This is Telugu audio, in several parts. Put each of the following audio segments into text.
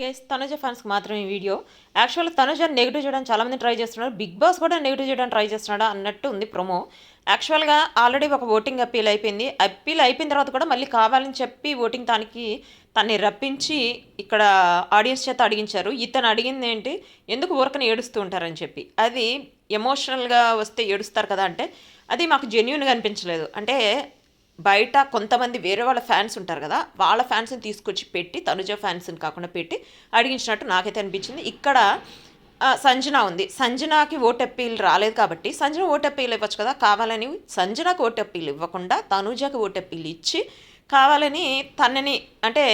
గైస్ తనుజ ఫ్యాన్స్కి మాత్రం ఈ వీడియో యాక్చువల్గా తనుజ నెగిటివ్ చేయడానికి చాలామంది ట్రై చేస్తున్నారు. బిగ్ బాస్ కూడా నెగిటివ్ చేయడానికి ట్రై చేస్తున్నాడు అన్నట్టు ఉంది ప్రొమో యాక్చువల్గా ఆల్రెడీ ఒక ఓటింగ్ అప్పీల్ అయిపోయింది. అప్పీల్ అయిపోయిన తర్వాత కూడా మళ్ళీ కావాలని చెప్పి ఓటింగ్ తనకి తన్ని రప్పించి ఇక్కడ ఆడియన్స్ చేత అడిగించారు. ఇతను అడిగింది ఏంటి? ఎందుకు ఊరకని ఏడుస్తూ ఉంటారని చెప్పి. అది ఎమోషనల్గా వస్తే ఏడుస్తారు కదా అంటే అది మాకు జెన్యున్గా అనిపించలేదు. అంటే బయట కొంతమంది వేరే వాళ్ళ ఫ్యాన్స్ ఉంటారు కదా వాళ్ళ ఫ్యాన్స్ని తీసుకొచ్చి పెట్టి తనుజ ఫ్యాన్స్ని కాకుండా పెట్టి అడిగించినట్టు నాకైతే అనిపించింది. ఇక్కడ సంజన ఉంది. సంజనాకి ఓట్ అప్పీల్ రాలేదు కాబట్టి సంజన ఓట్ అప్పీల్ ఇవ్వచ్చు కదా కావాలని సంజనాకి ఓట్ అప్పీల్ ఇవ్వకుండా తనుజకి ఓట్ అప్పీల్ ఇచ్చి కావాలని తనని అంటే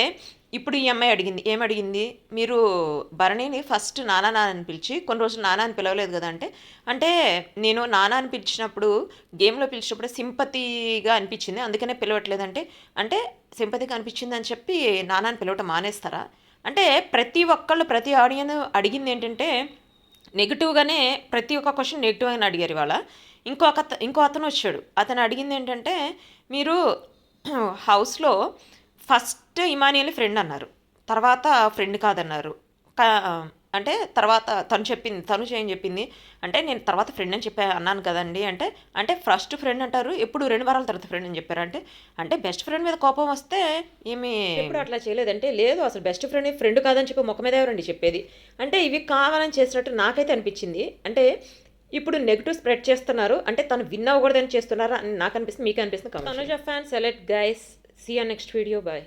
ఇప్పుడు ఈ అమ్మాయి అడిగింది ఏం అడిగింది మీరు భరణిని ఫస్ట్ నానా నాన్న అని పిలిచి కొన్ని రోజులు నానా అని పిలవలేదు కదా అంటే అంటే నేను నానా అని పిలిచినప్పుడు గేమ్లో పిలిచినప్పుడు సింపతిగా అనిపించింది. అందుకనే పిలవట్లేదంటే అంటే సింపతిగా అనిపించింది అని చెప్పి నానా అని పిలవటం మానేస్తారా? అంటే ప్రతి ఒక్కళ్ళు ప్రతి ఆడియన్ అడిగింది ఏంటంటే నెగిటివ్గానే ప్రతి ఒక్క క్వశ్చన్ నెగిటివ్ అని అడిగారు ఇవాళ. ఇంకో ఇంకో అతను వచ్చాడు. అతను అడిగింది ఏంటంటే మీరు హౌస్లో ఫస్ట్ ఇమానియల్ ఫ్రెండ్ అన్నారు. తర్వాత ఫ్రెండ్ కాదన్నారు. కా- అంటే తర్వాత తను చెప్పింది తను ఏం చెప్పింది? అంటే నేను తర్వాత ఫ్రెండ్ అని చెప్పా అన్నాను కదండి. అంటే అంటే ఫస్ట్ ఫ్రెండ్ అంటారు ఎప్పుడు రెండు వారాల తర్వాత ఫ్రెండ్ అని చెప్పారు. అంటే అంటే బెస్ట్ ఫ్రెండ్ మీద కోపం వస్తే ఏమి ఎప్పుడు అట్లా చేయలేదంటే లేదు అసలు బెస్ట్ ఫ్రెండ్ ఫ్రెండ్ కాదని చెప్పి ముఖం మీద ఎవరండి చెప్పేది? అంటే ఇవి కావాలని చేసినట్టు నాకైతే అనిపించింది. అంటే ఇప్పుడు నెగిటివ్ స్ప్రెడ్ చేస్తున్నారు. అంటే తను విన్ అవ్వకూడదని చేస్తున్నారు అని నాకు అనిపిస్తుంది మీకు అనిపిస్తుంది Tanuja fan select guys. See you next video. Bye.